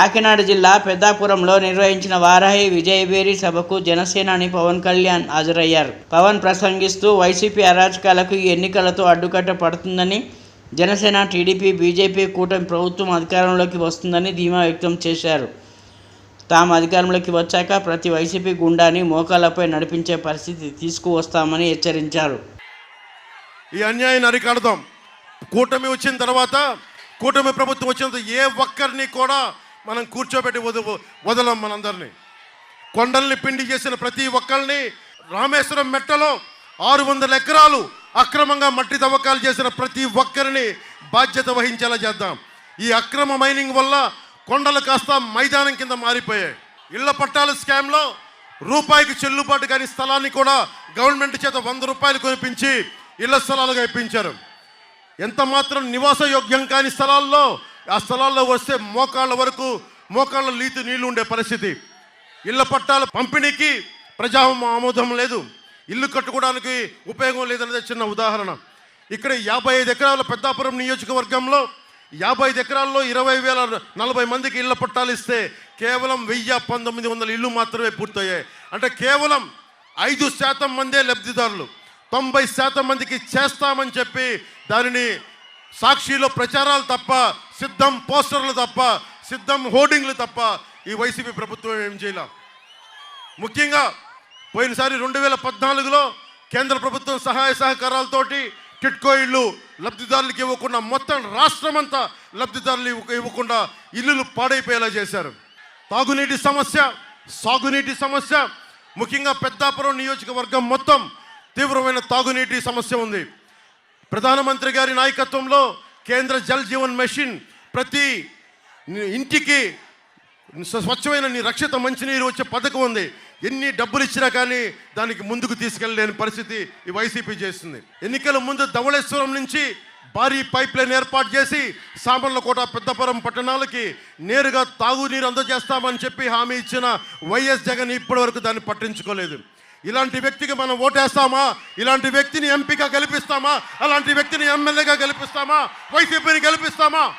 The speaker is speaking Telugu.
కాకినాడ జిల్లా పెద్దాపురంలో నిర్వహించిన వారాహి విజయభేరి సభకు జనసేనాని పవన్ కళ్యాణ్ హాజరయ్యారు. పవన్ ప్రసంగిస్తూ వైసీపీ అరాచకాలకు ఈ ఎన్నికలతో అడ్డుకట్ట పడుతుందని జనసేన టీడీపీ బీజేపీ కూటమి ప్రభుత్వం అధికారంలోకి వస్తుందని ధీమా వ్యక్తం చేశారు. తాము అధికారంలోకి వచ్చాక ప్రతి వైసీపీ గుండాని మోకాలపై నడిపించే పరిస్థితి తీసుకువస్తామని హెచ్చరించారు. ఈ అన్యాయాన్ని అరికడదాం. కూటమి వచ్చిన తర్వాత కూటమి ప్రభుత్వం వచ్చిన తర్వాత ఏ ఒక్కరిని కూడా మనం కూర్చోబెట్టి వద వదలం మనందరినీ. కొండల్ని పిండి చేసిన ప్రతి ఒక్కరిని రామేశ్వరం మెట్టలో ఆరు వందల ఎకరాలు అక్రమంగా మట్టి తవ్వకాలు చేసిన ప్రతి ఒక్కరిని బాధ్యత వహించేలా చేద్దాం. ఈ అక్రమ మైనింగ్ వల్ల కొండలు కాస్త మైదానం కింద మారిపోయాయి. ఇళ్ళ పట్టాల స్కామ్లో రూపాయికి చెల్లుబాటు కాని స్థలాన్ని కూడా గవర్నమెంట్ చేత వంద రూపాయలు కొనిపించి ఇళ్ళ స్థలాలుగా ఇప్పించారు. ఎంత మాత్రం నివాస యోగ్యం కాని స్థలాల్లో ఆ స్థలాల్లో వస్తే మోకాళ్ళ వరకు మోకాళ్ళ నీతి నీళ్ళు ఉండే పరిస్థితి. ఇళ్ళ పట్టాల పంపిణీకి ప్రజా ఆమోదం లేదు. ఇల్లు కట్టుకోవడానికి ఉపయోగం లేదనేది చిన్న ఉదాహరణ. ఇక్కడ యాభై ఐదు ఎకరాల పెద్దాపురం నియోజకవర్గంలో యాభై ఐదు ఎకరాల్లో ఇరవై వేల నలభై మందికి ఇళ్ళ పట్టాలు ఇస్తే కేవలం వెయ్యి పంతొమ్మిది వందల ఇల్లు మాత్రమే పూర్తయ్యాయి. అంటే కేవలం ఐదు శాతం మందే లబ్ధిదారులు. తొంభై శాతం మందికి చేస్తామని చెప్పి దానిని సాక్షిలో ప్రచారాలు తప్ప సిద్ధం పోస్టర్లు తప్ప సిద్ధం హోర్డింగ్లు తప్ప ఈ వైసీపీ ప్రభుత్వం ఏం చేయలేం. ముఖ్యంగా పోయినసారి రెండు వేల పద్నాలుగులో కేంద్ర ప్రభుత్వం సహాయ సహకారాలతోటి టిట్కో ఇళ్ళు లబ్ధిదారులకు ఇవ్వకుండా మొత్తం రాష్ట్రమంతా లబ్ధిదారులు ఇవ్వ- ఇవ్వకుండా ఇల్లులు పాడైపోయేలా చేశారు. తాగునీటి సమస్య సాగునీటి సమస్య ముఖ్యంగా పెద్దాపురం నియోజకవర్గం మొత్తం తీవ్రమైన తాగునీటి సమస్య ఉంది. ప్రధానమంత్రి గారి నాయకత్వంలో కేంద్ర జల్ జీవన్ మెషిన్ ప్రతి ఇంటికి స్వ- స్వచ్ఛమైన నీ రక్షిత మంచినీరు వచ్చే పథకం ఉంది. ఎన్ని డబ్బులు ఇచ్చినా కానీ దానికి ముందుకు తీసుకెళ్ళలేని పరిస్థితి ఈ వైసీపీ చేస్తుంది. ఎన్నికల ముందు ధవళేశ్వరం నుంచి భారీ పైప్ లైన్ ఏర్పాటు చేసి సామర్లకోట పెద్దపురం పట్టణాలకి నేరుగా తాగునీరు అందజేస్తామని చెప్పి హామీ ఇచ్చిన వైఎస్ జగన్ ఇప్పటి వరకు దాన్ని పట్టించుకోలేదు. ఇలాంటి వ్యక్తికి మనం ఓటేస్తామా? ఇలాంటి వ్యక్తిని ఎంపీగా గెలిపిస్తామా? అలాంటి వ్యక్తిని ఎమ్మెల్యేగా గెలిపిస్తామా? వైసీపీని గెలిపిస్తామా?